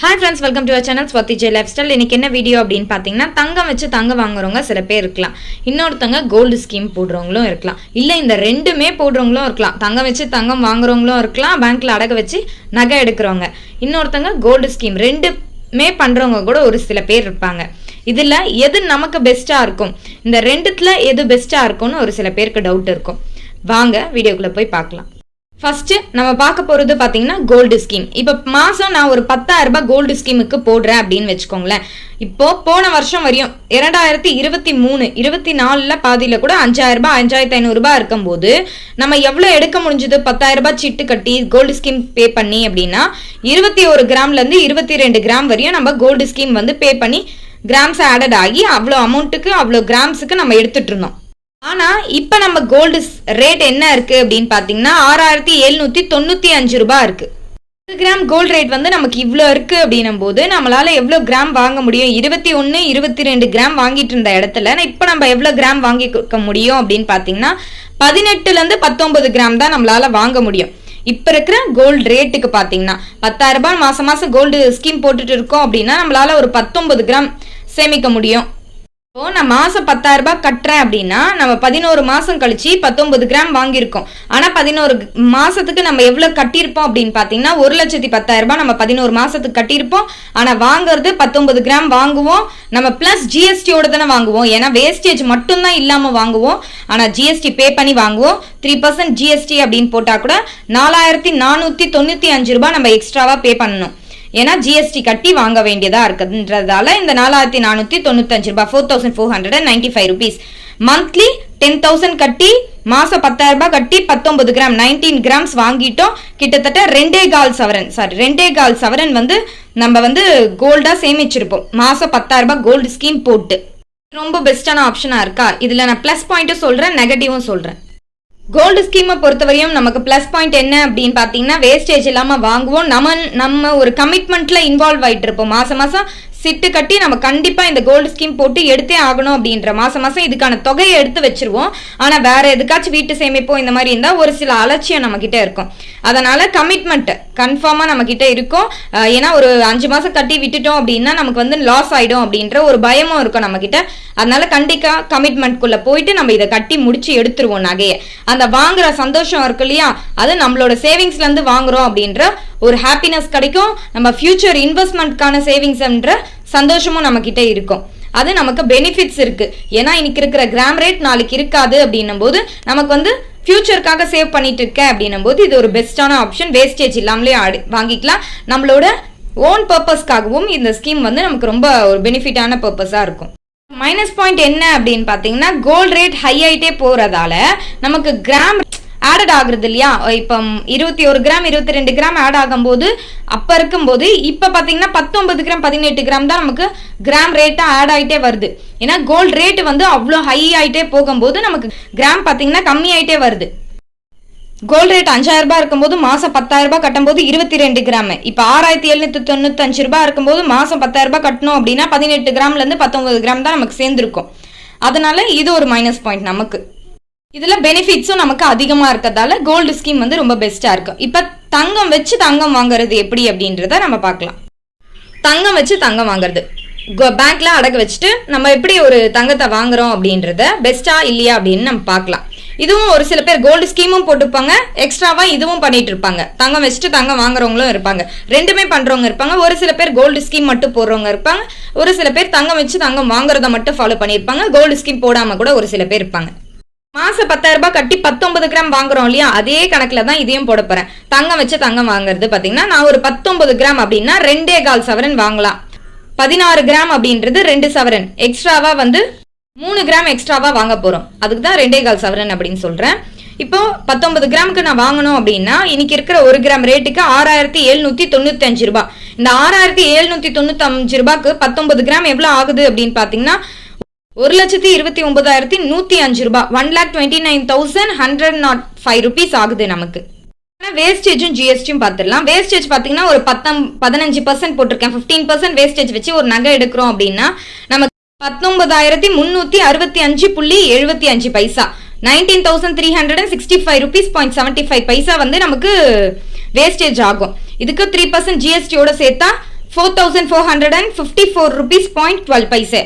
Hi friends welcome to our channel Swathi Jai life style இன்னைக்கு என்ன video அப்படின்னு பார்த்தீங்கன்னா தங்கம் வச்சு தங்கம் வாங்குறவங்க சில பேர் இருக்கலாம். இன்னொருத்தங்க கோல்டு ஸ்கீம் போடுறவங்களும் இருக்கலாம். இல்லை இந்த ரெண்டுமே போடுறவங்களும் இருக்கலாம். தங்கம் வச்சு தங்கம் வாங்குறவங்களும் இருக்கலாம். பேங்க்ல அடக வச்சு நகை எடுக்கிறவங்க. இன்னொருத்தங்க கோல்டு ஸ்கீம் ரெண்டுமே பண்ணுறவங்க கூட ஒரு சில பேர் இருப்பாங்க. இதில் எது நமக்கு பெஸ்ட்டாக இருக்கும்? இந்த ரெண்டுத்தில் எது பெஸ்ட்டாக இருக்கும்னு ஒரு சில பேருக்கு டவுட் இருக்கும். வாங்க வீடியோக்குள்ளே போய் பார்க்கலாம். ஃபர்ஸ்ட் நம்ம பார்க்க போறது பாத்தீங்கன்னா கோல்டு ஸ்கீம் இப்போ மாசம் நான் ஒரு பத்தாயிரம் ரூபாய் கோல்டு ஸ்கீமுக்கு போடுறேன் அப்படின்னு வச்சுக்கோங்களேன். இப்போ போன வருஷம் வரையும் இரண்டாயிரத்தி இருபத்தி மூணு இருபத்தி நாலுல பாதியில கூட அஞ்சாயிரம் ரூபாய் அஞ்சாயிரத்தி ஐநூறு ரூபாய் இருக்கும்போது நம்ம எவ்வளவு எடுக்க முடிஞ்சது? பத்தாயிரம் ரூபாய் சிட்டு கட்டி கோல்டு ஸ்கீம் பே பண்ணி அப்படின்னா இருபத்தி ஒரு கிராம்ல இருந்து இருபத்தி ரெண்டு கிராம் வரையும் நம்ம கோல்டு ஸ்கீம் வந்து பே பண்ணி கிராம்ஸ் ஆடட் ஆகி அவ்வளோ அமௌண்ட்டுக்கு அவ்வளோ கிராம்ஸுக்கு நம்ம எடுத்துட்டு இருந்தோம். ஆனா இப்ப நம்ம கோல்டு ரேட் என்ன இருக்கு அப்படின்னு பாத்தீங்கன்னா ஆறாயிரத்தி எழுநூத்தி தொண்ணூத்தி அஞ்சு ரூபாய் இருக்கு. ஒரு கிராம் கோல்டு ரேட் வந்து நமக்கு இவ்வளோ இருக்கு அப்படின்னும் போது நம்மளால எவ்வளோ கிராம் வாங்க முடியும்? இருபத்தி ஒன்று இருபத்தி ரெண்டு கிராம் வாங்கிட்டு இருந்த இடத்துல இப்போ நம்ம எவ்வளோ கிராம் வாங்கி கொடுக்க முடியும் அப்படின்னு பார்த்தீங்கன்னா பதினெட்டுலேருந்து பத்தொன்பது கிராம் தான் நம்மளால வாங்க முடியும். இப்போ இருக்கிற கோல்டு ரேட்டுக்கு பார்த்தீங்கன்னா பத்தாயிரம் ரூபாய் மாசம் மாசம் கோல்டு ஸ்கீம் போட்டுட்டு இருக்கோம் அப்படின்னா நம்மளால ஒரு பத்தொன்பது கிராம் சேமிக்க முடியும். இப்போ நான் மாதம் பத்தாயிரம் ரூபாய் கட்டுறேன் அப்படின்னா நம்ம பதினோரு மாதம் கழிச்சு பத்தொன்பது கிராம் வாங்கியிருக்கோம். ஆனால் பதினோரு மாதத்துக்கு நம்ம எவ்வளோ கட்டியிருப்போம் அப்படின்னு பார்த்தீங்கன்னா ஒரு லட்சத்தி பத்தாயிரம் ரூபாய் நம்ம பதினோரு மாதத்துக்கு கட்டியிருப்போம். ஆனால் வாங்குறது பத்தொன்பது கிராம் வாங்குவோம். நம்ம ப்ளஸ் ஜிஎஸ்டியோட தானே வாங்குவோம். ஏன்னா வேஸ்டேஜ் மட்டும்தான் இல்லாமல் வாங்குவோம். ஆனால் ஜிஎஸ்டி பே பண்ணி வாங்குவோம். த்ரீ பர்சன்ட் ஜிஎஸ்டி அப்படின்னு போட்டால் கூட நாலாயிரத்தி நானூற்றி தொண்ணூற்றி அஞ்சு ரூபாய் நம்ம எக்ஸ்ட்ராவாக பே பண்ணணும். ஏன்னா ஜிஎஸ்டி கட்டி வாங்க வேண்டியதா இருக்குன்றதால இந்த நாலாயிரத்தி நானூத்தி தொண்ணூத்தஞ்சு ரூபாய் four thousand four hundred and ninety five rupees monthly ten thousand கட்டி மாசம் பத்தாயிரம் ரூபாய் கட்டி பத்தொன்பது கிராம் நைன்டீன் கிராம்ஸ் வாங்கிட்டோம். கிட்டத்தட்ட ரெண்டே கால் சவரன் சாரி ரெண்டே கால் சவரன் வந்து நம்ம வந்து கோல்டா சேமிச்சிருப்போம். மாசம் பத்தாயிரம் ரூபாய் கோல்டு ஸ்கீம் போட்டு. ரொம்ப பெஸ்டான ஆப்ஷனா இருக்கா? இதுல நான் ப்ளஸ் பாயிண்ட்டும் சொல்றேன் நெகட்டிவும் சொல்றேன். கோல்டு ஸ்கீமை பொறுத்தவரையும் நமக்கு ப்ளஸ் பாயிண்ட் என்ன அப்படின்னு பார்த்தீங்கன்னா வேஸ்டேஜ் இல்லாமல் வாங்குவோம். நம்ம நம்ம ஒரு கமிட்மெண்ட்டில் இன்வால்வ் ஆயிட்டு இருப்போம் மாதம் மாதம் சிட்டு கட்டி நம்ம கண்டிப்பாக இந்த கோல்டு ஸ்கீம் போட்டு எடுத்தே ஆகணும் அப்படின்ற மாதம் மாதம் இதுக்கான தொகையை எடுத்து வச்சிருவோம். ஆனால் வேற எதுக்காச்சும் வீட்டு சேமிப்போ இந்த மாதிரி இருந்தால் ஒரு சில அலட்சியம் நம்மக்கிட்ட இருக்கும். அதனால் கமிட்மெண்ட் கன்ஃபார்மாக நம்மக்கிட்ட இருக்கும். ஏன்னா ஒரு அஞ்சு மாதம் கட்டி விட்டுட்டோம் அப்படின்னா நமக்கு வந்து லாஸ் ஆகிடும் அப்படின்ற ஒரு பயமும் இருக்கும் நம்மக்கிட்ட அதனால கண்டிப்பாக கமிட்மெண்ட்குள்ளே போயிட்டு நம்ம இதை கட்டி முடிச்சு எடுத்துருவோம் நகையை. அந்த வாங்குற சந்தோஷம் இருக்கு இல்லையா? அது நம்மளோட சேவிங்ஸ்லேருந்து வாங்குகிறோம் வாங்குறோம் அப்படின்ற ஒரு ஹாப்பினஸ் கிடைக்கும். நம்ம ஃபியூச்சர் இன்வெஸ்ட்மெண்ட்கான சேவிங்ஸ்ன்ற சந்தோஷமும் நம்மக்கிட்ட இருக்கும். அது நமக்கு பெனிஃபிட்ஸ் இருக்கு. ஏன்னா இன்னைக்கு இருக்கிற கிராம் ரேட் நாளைக்கு இருக்காது அப்படின்னும் போது நமக்கு வந்து ஃபியூச்சருக்காக சேவ் பண்ணிட்டு இருக்கேன் அப்படின்னும் போது இது ஒரு பெஸ்டான ஆப்ஷன் வேஸ்டேஜ் இல்லாமலே வாங்கிக்கலாம். நம்மளோட ஓன் பர்பஸ்க்காகவும் இந்த ஸ்கீம் வந்து நமக்கு ரொம்ப ஒரு பெனிஃபிட்டான பர்பஸாக இருக்கும். மைனஸ் பாயிண்ட் என்ன அப்படின்னு பார்த்தீங்கன்னா கோல்ட் ரேட் ஹை ஆயிட்டே போறதால நமக்கு கிராம் ஆடட் ஆகுறது இல்லையா? இப்போ இருபத்தி ஒரு கிராம் இருபத்தி ரெண்டு கிராம் ஆட் ஆகும்போது அப்போ இருக்கும்போது இப்போ பார்த்தீங்கன்னா பத்தொன்பது கிராம் பதினெட்டு கிராம் தான் நமக்கு கிராம் ரேட்டாக ஆட் ஆகிட்டே வருது. ஏன்னா கோல்ட் ரேட்டு வந்து அவ்வளோ ஹை ஆகிட்டே போகும்போது நமக்கு கிராம் பார்த்தீங்கன்னா கம்மி ஆகிட்டே வருது. கோல்ட் ரேட் அஞ்சாயிரம் ரூபாய் இருக்கும்போது மாசம் பத்தாயிரம் ரூபாய் கட்டும்போது இருபத்தி ரெண்டு கிராம். இப்போ ஆறாயிரத்தி எழுநூத்தி தொண்ணூத்தஞ்சு ரூபாய் இருக்கும்போது மாசம் பத்தாயிரம் ரூபாய் கட்டணும் அப்படின்னா பதினெட்டு கிராம்ல இருந்து பத்தொன்பது கிராம் தான் நமக்கு சேர்ந்துருக்கும். அதனால இது ஒரு மைனஸ் பாயிண்ட் நமக்கு. இதுல பெனிஃபிட்ஸும் நமக்கு அதிகமா இருக்கிறதால கோல்டு ஸ்கீம் வந்து ரொம்ப பெஸ்டா இருக்கும் இப்ப தங்கம் வச்சு தங்கம் வாங்குறது எப்படி அப்படின்றத நம்ம பார்க்கலாம். தங்கம் வச்சு தங்கம் வாங்குறது. பேங்க்ல அடகு வச்சுட்டு நம்ம எப்படி ஒரு தங்கத்தை வாங்குறோம் அப்படின்றத பெஸ்டா இல்லையா அப்படின்னு நம்ம பார்க்கலாம். இதுவும் ஒரு சில பேர் கோல்டு ஸ்கீமும் போட்டுப்பாங்க எக்ஸ்ட்ராவா இதுவும் பண்ணிட்டு இருப்பாங்க. தங்கம் வச்சுட்டு தங்கம் வாங்குறவங்களும் இருப்பாங்க. ரெண்டுமே பண்றவங்க இருப்பாங்க. ஒரு சில பேர் கோல்டு ஸ்கீம் மட்டும் போடுறவங்க இருப்பாங்க. ஒரு சில பேர் தங்கம் வச்சு தங்கம் வாங்குறத மட்டும் ஃபாலோ பண்ணியிருப்பாங்க. கோல்டு ஸ்கீம் போடாம கூட ஒரு சில பேர் இருப்பாங்க. மாசம் பத்தாயிரம் ரூபாய் கட்டி பத்தொன்பது கிராம் வாங்குறோம் இல்லையா? அதே கணக்குல தான் இதையும் போட போறேன். தங்கம் வச்சு தங்கம் வாங்குறது பாத்தீங்கன்னா நான் ஒரு பத்தொன்பது கிராம் அப்படின்னா ரெண்டே கால் சவரன் வாங்கலாம். பதினாறு கிராம் அப்படின்றது ரெண்டு சவரன். எக்ஸ்ட்ராவா வந்து மூணு கிராம் எக்ஸ்ட்ராவா வாங்க போறோம். அதுக்கு தான் ரெண்டே கால் சவரன் அப்படின்னு சொல்றேன். இப்போ பத்தொன்பது கிராமுக்கு நான் வாங்கணும் அப்படின்னா இன்னைக்கு இருக்கிற ஒரு கிராம் ரேட்டுக்கு ஆறாயிரத்தி எழுநூத்தி தொண்ணூத்தி அஞ்சு ரூபாய். இந்த ஆறாயிரத்தி எழுநூத்தி தொண்ணூத்தி அஞ்சு ரூபாய்க்கு பத்தொன்பது கிராம் எவ்வளவு ஆகுது அப்படின்னு பாத்தீங்கன்னா ஒரு லட்சத்தி இருபத்தி ஒன்பதாயிரத்தி நூத்தி அஞ்சு ரூபாய் one lakh twenty nine thousand hundred nought five rupees ஆகுது நமக்கு. வேஸ்டேஜும் ஜிஎஸ்டியும் பார்த்துடலாம். வேஸ்டேஜ் பார்த்தீங்கன்னா ஒரு பத்தம் பதினஞ்சு பர்சன்ட் போட்டிருக்கேன். ஃபிஃப்டீன் பர்சன்ட் வேஸ்டேஜ் வச்சு ஒரு நகை எடுக்கிறோம் அப்படின்னா நமக்கு பத்தொன்பதாயிரத்தி முந்நூற்றி அறுபத்தி அஞ்சு புள்ளி எழுபத்தி அஞ்சு paisa. Nineteen thousand three hundred and sixty five rupees point seventy five paisa வந்து நமக்கு வேஸ்டேஜ் ஆகும். இதுக்கு த்ரீ பர்சன்ட் ஜிஎஸ்டியோட சேர்த்தா four thousand four hundred and fifty four rupees point twelve paise.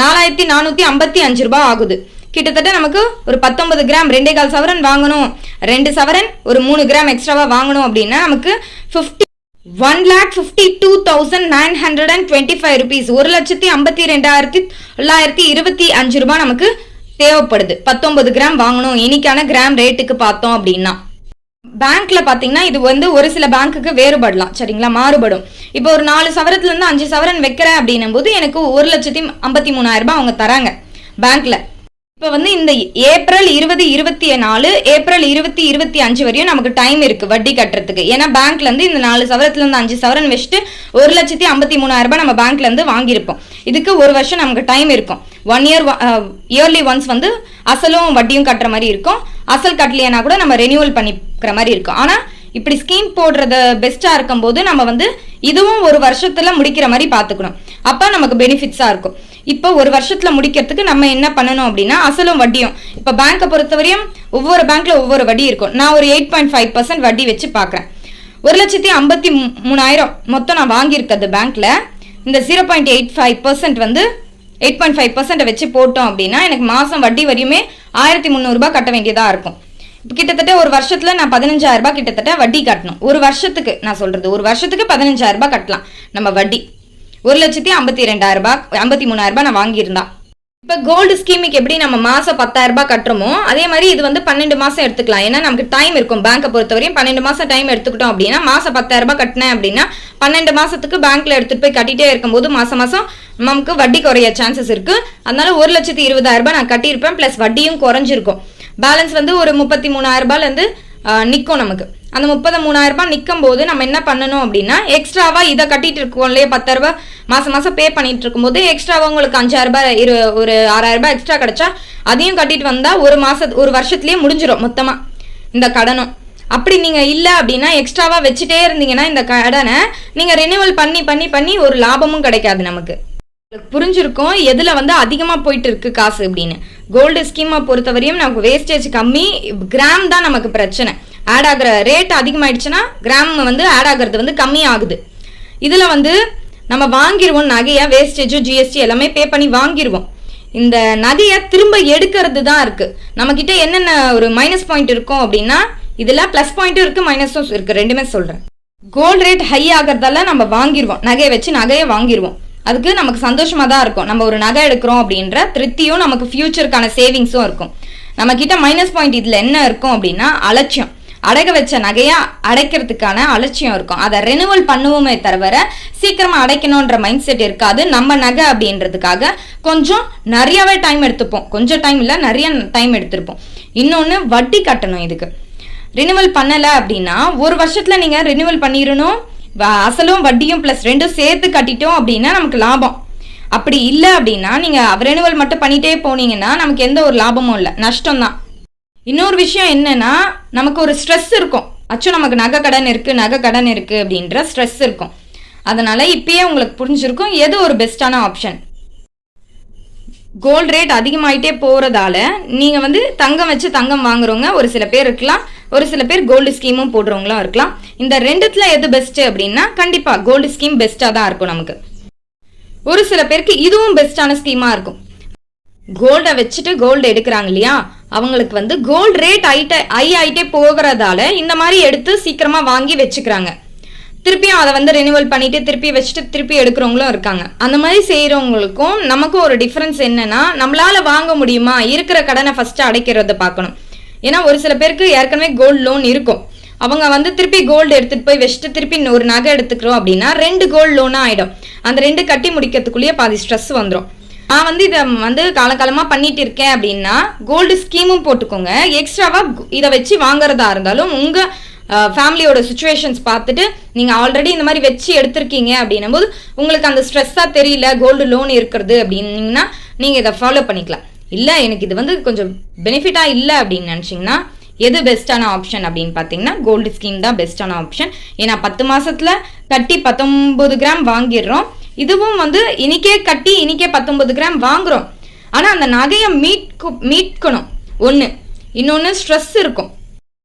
நாலாயிரத்தி நானூற்றி ஐம்பத்தி அஞ்சு ரூபாய் ஆகுது. கிட்டத்தட்ட நமக்கு ஒரு பத்தொன்பது கிராம் ரெண்டே கால் சவரன் வாங்கணும். ரெண்டு சவரன் ஒரு மூணு கிராம் எக்ஸ்ட்ராவாக வாங்கணும் அப்படின்னா நமக்கு fifty one lakh fifty two thousand nine hundred and twenty five rupees ஒரு லட்சத்தி ஐம்பத்தி ரெண்டாயிரத்தி தொள்ளாயிரத்தி இருபத்தி அஞ்சு ரூபாய் நமக்கு தேவைப்படுது. பத்தொன்பது கிராம் வாங்கணும். இன்னைக்கான கிராம் ரேட்டுக்கு பார்த்தோம் அப்படின்னா. பேங்க்ல பாத்தீங்கன்னா இது வந்து ஒரு சில பேங்க்குக்கு வேறுபடலாம். சரிங்களா? மாறுபடும். இப்போ ஒரு நாலு சவரத்துல இருந்து அஞ்சு சவரன் வைக்கிறேன் அப்படின்னும் போது எனக்கு ஒரு லட்சத்தி ஐம்பத்தி மூணாயிரம் ரூபாய் அவங்க தராங்க பேங்க்ல இப்போ வந்து இந்த ஏப்ரல் இருபது இருபத்தி நாலு ஏப்ரல் இருபத்தி இருபத்தி அஞ்சு வரையும் நமக்கு டைம் இருக்கு வட்டி கட்டுறதுக்கு. ஏன்னா பேங்க்ல இருந்து இந்த நாலு சவரத்துல இருந்து அஞ்சு சவரன் வச்சுட்டு ஒரு லட்சத்தி ஐம்பத்தி மூணாயிரம் ரூபாய் நம்ம பேங்க்ல இருந்து வாங்கியிருப்போம். இதுக்கு ஒரு வருஷம் நமக்கு டைம் இருக்கும். ஒன் இயர் இயர்லி ஒன்ஸ் வந்து அசலும் வட்டியும் கட்டுற மாதிரி இருக்கும். அசல் கட்டலையானா கூட நம்ம ரெனியூவல் பண்ணிக்கிற மாதிரி இருக்கும் ஆனால் இப்படி ஸ்கீம் போடுறது பெஸ்ட்டாக இருக்கும்போது நம்ம வந்து இதுவும் ஒரு வருஷத்தில் முடிக்கிற மாதிரி பார்த்துக்கணும் அப்போ நமக்கு பெனிஃபிட்ஸாக இருக்கும். இப்போ ஒரு வருஷத்தில் முடிக்கிறதுக்கு நம்ம என்ன பண்ணணும் அப்படின்னா அசலும் வட்டியும். இப்போ பேங்கை பொறுத்தவரையும் ஒவ்வொரு பேங்க்ல ஒவ்வொரு வட்டி இருக்கும். நான் ஒரு எயிட் பாயிண்ட் ஃபைவ் பர்சன்ட் வட்டி வச்சு பார்க்குறேன் ஒரு லட்சத்தி ஐம்பத்தி மூணாயிரம் மொத்தம் நான் வாங்கியிருக்கிறது பேங்க்ல இந்த zero point eight five percent வந்து எயிட் பாயிண்ட் ஃபைவ் பர்சன்ட்டை வச்சு போட்டோம் அப்படின்னா எனக்கு மாதம் வட்டி வரையுமே ஆயிரத்தி முந்நூறுபா கட்ட வேண்டியதாக இருக்கும். கிட்டத்தட்ட ஒரு வருஷத்துல நான் பதினஞ்சாயிரம் ரூபாய் கிட்டத்தட்ட வட்டி கட்டணும். ஒரு வருஷத்துக்கு நான் சொல்றது. ஒரு வருஷத்துக்கு பதினஞ்சாயிரம் ரூபாய் கட்டலாம். நம்ம வட்டி. ஒரு லட்சத்தி ஐம்பத்தி ரெண்டாயிரம் ரூபாய் ஐம்பத்தி மூணாயிரம் ரூபாய் நான் வாங்கியிருந்தா. இப்போ கோல்டு ஸ்கீமுக்கு எப்படி நம்ம மாதம் பத்தாயிரம் ரூபாய் கட்டுறோமோ அதே மாதிரி இது வந்து பன்னெண்டு மாதம் எடுத்துக்கலாம். ஏன்னா நமக்கு டைம் இருக்கும் பேங்கை பொறுத்தவரையும். பன்னெண்டு மாதம் டைம் எடுத்துக்கிட்டோம் அப்படின்னா மாதம் பத்தாயிரம் ரூபாய் கட்டினேன் அப்படின்னா பன்னெண்டு மாதத்துக்கு பேங்க்ல எடுத்துட்டு போய் கட்டிட்டே இருக்கும்போது மாதம் மாதம் நமக்கு வட்டி குறைய சான்சஸ் இருக்கு. அதனால ஒரு லட்சத்தி இருபதாயிரம் ரூபாய் நான் கட்டியிருப்பேன் பிளஸ் வட்டியும் குறைஞ்சிருக்கும். பேலன்ஸ் வந்து ஒரு முப்பத்தி மூணாயிரம் ரூபாயிலேருந்து நிற்கும் நமக்கு. அந்த முப்பது மூணாயிரம் ரூபாய் நிற்கும் போது நம்ம என்ன பண்ணணும் அப்படின்னா எக்ஸ்ட்ராவாக இதை கட்டிட்டு இருக்கோம் இல்லையா? பத்தாயிரரூபா மாதம் மாதம் பே பண்ணிட்டு இருக்கும்போது எக்ஸ்ட்ராவாக உங்களுக்கு அஞ்சாயிரம் ரூபாய் இரு ஒரு ஆறாயிரரூபா எக்ஸ்ட்ரா கிடைச்சா அதையும் கட்டிட்டு வந்தால் ஒரு மாச ஒரு வருஷத்துலேயே முடிஞ்சிடும் மொத்தமாக இந்த கடனும். அப்படி நீங்கள் இல்லை அப்படின்னா எக்ஸ்ட்ராவாக வச்சுட்டே இருந்தீங்கன்னா இந்த கடனை நீங்கள் ரினியூவல் பண்ணி பண்ணி பண்ணி ஒரு லாபமும் கிடைக்காது நமக்கு. புரிஞ்சிருக்கும் எதில் வந்து அதிகமாக போயிட்டு இருக்கு காசு அப்படின்னு. கோல்டு ஸ்கீமை பொறுத்தவரையும் நமக்கு வேஸ்டேஜ் கம்மி கிராம் தான் நமக்கு பிரச்சனை. ஆட் ஆகிற ரேட் அதிகமாயிடுச்சுன்னா கிராம் வந்து ஆட் ஆகிறது வந்து கம்மியாகுது. இதில் வந்து நம்ம வாங்கிடுவோம் நகையை வேஸ்டேஜும் ஜிஎஸ்டி எல்லாமே பே பண்ணி வாங்கிடுவோம் இந்த நகையை திரும்ப எடுக்கிறது தான் இருக்குது நம்மக்கிட்ட என்னென்ன ஒரு மைனஸ் பாயிண்ட் இருக்கும் அப்படின்னா இதில் ப்ளஸ் பாயிண்ட்டும் இருக்குது மைனஸும் இருக்குது ரெண்டுமே சொல்கிறேன் கோல்ட் ரேட் ஹை ஆகிறதால நம்ம வாங்கிடுவோம் நகையை வச்சு நகையை வாங்கிடுவோம் அதுக்கு நமக்கு சந்தோஷமாக தான் இருக்கும். நம்ம ஒரு நகை எடுக்கிறோம் அப்படின்ற திருப்தியும் நமக்கு ஃபியூச்சருக்கான சேவிங்ஸும் இருக்கும். நம்மக்கிட்ட மைனஸ் பாயிண்ட் இதில் என்ன இருக்கும் அப்படின்னா அலட்சியம். அடக வச்ச நகையாக அடைக்கிறதுக்கான அலட்சியம் இருக்கும். அதை ரெனுவல் பண்ணுவோமே தவிர சீக்கிரமா அடைக்கணுன்ற மைண்ட் செட் இருக்காது. நம்ம நகை அப்படின்றதுக்காக கொஞ்சம் நிறையவே டைம் எடுத்துப்போம். கொஞ்சம் டைம் இல்லை நிறைய டைம் எடுத்திருப்போம். இன்னொன்று வட்டி கட்டணும் இதுக்கு. ரினிவல் பண்ணல அப்படின்னா ஒரு வருஷத்துல நீங்க ரினிவல் பண்ணிடணும். அசலும் வட்டியும் ப்ளஸ் ரெண்டும் சேர்த்து கட்டிட்டோம் அப்படின்னா நமக்கு லாபம். அப்படி இல்லை அப்படின்னா நீங்க ரெனிவல் மட்டும் பண்ணிட்டே போனீங்கன்னா நமக்கு எந்த ஒரு லாபமும் இல்லை. நஷ்டம் தான் இன்னொரு விஷயம் என்னன்னா நமக்கு ஒரு ஸ்ட்ரெஸ் இருக்கும். அச்சோ நமக்கு நகை கடன் இருக்கு நகை கடன் இருக்கு அப்படின்ற ஸ்ட்ரெஸ் இருக்கும். அதனால இப்பயே உங்களுக்கு புரிஞ்சிருக்கும் எது ஒரு பெஸ்டான ஆப்ஷன் கோல்டு ரேட் அதிகமாயிட்டே போறதால நீங்க வந்து தங்கம் வச்சு தங்கம் வாங்குறவங்க ஒரு சில பேர் இருக்கலாம். ஒரு சில பேர் கோல்டு ஸ்கீமும் போடுறவங்களும் இருக்கலாம். இந்த ரெண்டுத்துல எது பெஸ்ட் அப்படின்னா கண்டிப்பா கோல்டு ஸ்கீம் பெஸ்டா தான் இருக்கும் நமக்கு. ஒரு சில பேருக்கு இதுவும் பெஸ்டான ஸ்கீமா இருக்கும். கோல்டை வச்சுட்டு கோல்டு எடுக்கிறாங்க இல்லையா? அவங்களுக்கு வந்து கோல்டு ரேட் ஐட்ட ஐ ஆயிட்டே போகிறதால இந்த மாதிரி எடுத்து சீக்கிரமாக வாங்கி வச்சுக்கிறாங்க. திருப்பியும் அதை வந்து ரினியூவல் பண்ணிட்டு திருப்பி வச்சுட்டு திருப்பி எடுக்கிறவங்களும் இருக்காங்க. அந்த மாதிரி செய்கிறவங்களுக்கும் நமக்கும் ஒரு டிஃப்ரென்ஸ் என்னன்னா நம்மளால வாங்க முடியுமா? இருக்கிற கடனை ஃபர்ஸ்ட் அடைக்கிறத பார்க்கணும். ஏன்னா ஒரு சில பேருக்கு ஏற்கனவே கோல்டு லோன் இருக்கும். அவங்க வந்து திருப்பி கோல்டு எடுத்துட்டு போய் வச்சுட்டு திருப்பி ஒரு நகை எடுத்துக்கிறோம் அப்படின்னா ரெண்டு கோல்டு லோனா ஆயிடும். அந்த ரெண்டு கட்டி முடிக்கிறதுக்குள்ளேயே பாதி ஸ்ட்ரெஸ் வந்துடும் நான் வந்து இதை வந்து காலகாலமாக பண்ணிட்டு இருக்கேன் அப்படின்னா கோல்டு ஸ்கீமும் போட்டுக்கோங்க. எக்ஸ்ட்ராவாக இதை வச்சு வாங்குறதா இருந்தாலும் உங்கள் ஃபேமிலியோட சுச்சுவேஷன்ஸ் பார்த்துட்டு நீங்கள் ஆல்ரெடி இந்த மாதிரி வச்சு எடுத்திருக்கீங்க அப்படின்னும் போது உங்களுக்கு அந்த ஸ்ட்ரெஸ்ஸாக தெரியல கோல்டு லோன் இருக்கிறது அப்படின்னீங்கன்னா நீங்கள் இதை ஃபாலோ பண்ணிக்கலாம். இல்லை எனக்கு இது வந்து கொஞ்சம் பெனிஃபிட்டாக இல்லை அப்படின்னு நினச்சிங்கன்னா எது பெஸ்ட்டான ஆப்ஷன் அப்படின்னு பார்த்தீங்கன்னா கோல்டு ஸ்கீம் தான் பெஸ்ட்டான ஆப்ஷன் ஏன்னா பத்து மாதத்தில் கட்டி பத்தொம்பது கிராம் வாங்கிடுறோம். இதுவும் வந்து இனிக்கே கட்டி இனிக்கே பத்தொன்பது கிராம் வாங்குறோம். ஆனால் அந்த நகையை மீட்கு மீட்கணும். ஒன்று இன்னொன்று ஸ்ட்ரெஸ் இருக்கும்.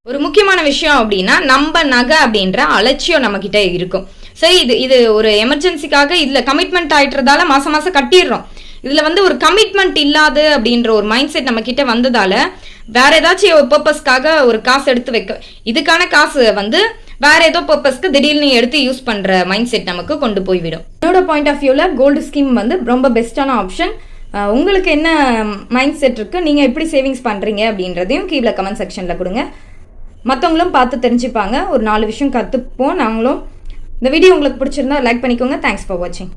ஒரு முக்கியமான விஷயம் அப்படின்னா நம்ம நகை அப்படின்ற அலட்சியம் நம்ம கிட்ட இருக்கும். சரி இது இது ஒரு எமர்ஜென்சிக்காக இதுல கமிட்மெண்ட் ஆயிட்டுறதால மாசம் மாசம் கட்டிடுறோம். இதுல வந்து ஒரு கமிட்மெண்ட் இல்லாது அப்படின்ற ஒரு மைண்ட் செட் நம்ம கிட்ட வந்ததால வேற ஏதாச்சும் ஒரு பர்பஸ்க்காக ஒரு காசு எடுத்து வைக்க இதுக்கான காசு வந்து வேற ஏதோ பர்பஸ்க்கு திடீர்னு எடுத்து யூஸ் பண்ற மைண்ட் செட் நமக்கு கொண்டு போய்விடும். என்னோட பாயிண்ட் ஆஃப் வியூல கோல்டு ஸ்கீம் வந்து ரொம்ப பெஸ்டான ஆப்ஷன் உங்களுக்கு என்ன மைண்ட் செட் இருக்கு? நீங்க எப்படி சேவிங்ஸ் பண்றீங்க அப்படின்றதையும் கீழே கமெண்ட் செக்ஷன்ல கொடுங்க. மற்றவங்களும் பார்த்து தெரிஞ்சுப்பாங்க. ஒரு நாலு விஷயம் கற்றுப்போம் நாங்களும் இந்த வீடியோ உங்களுக்கு பிடிச்சிருந்தா லைக் பண்ணிக்கோங்க. தேங்க்ஸ் ஃபார் வாட்சிங்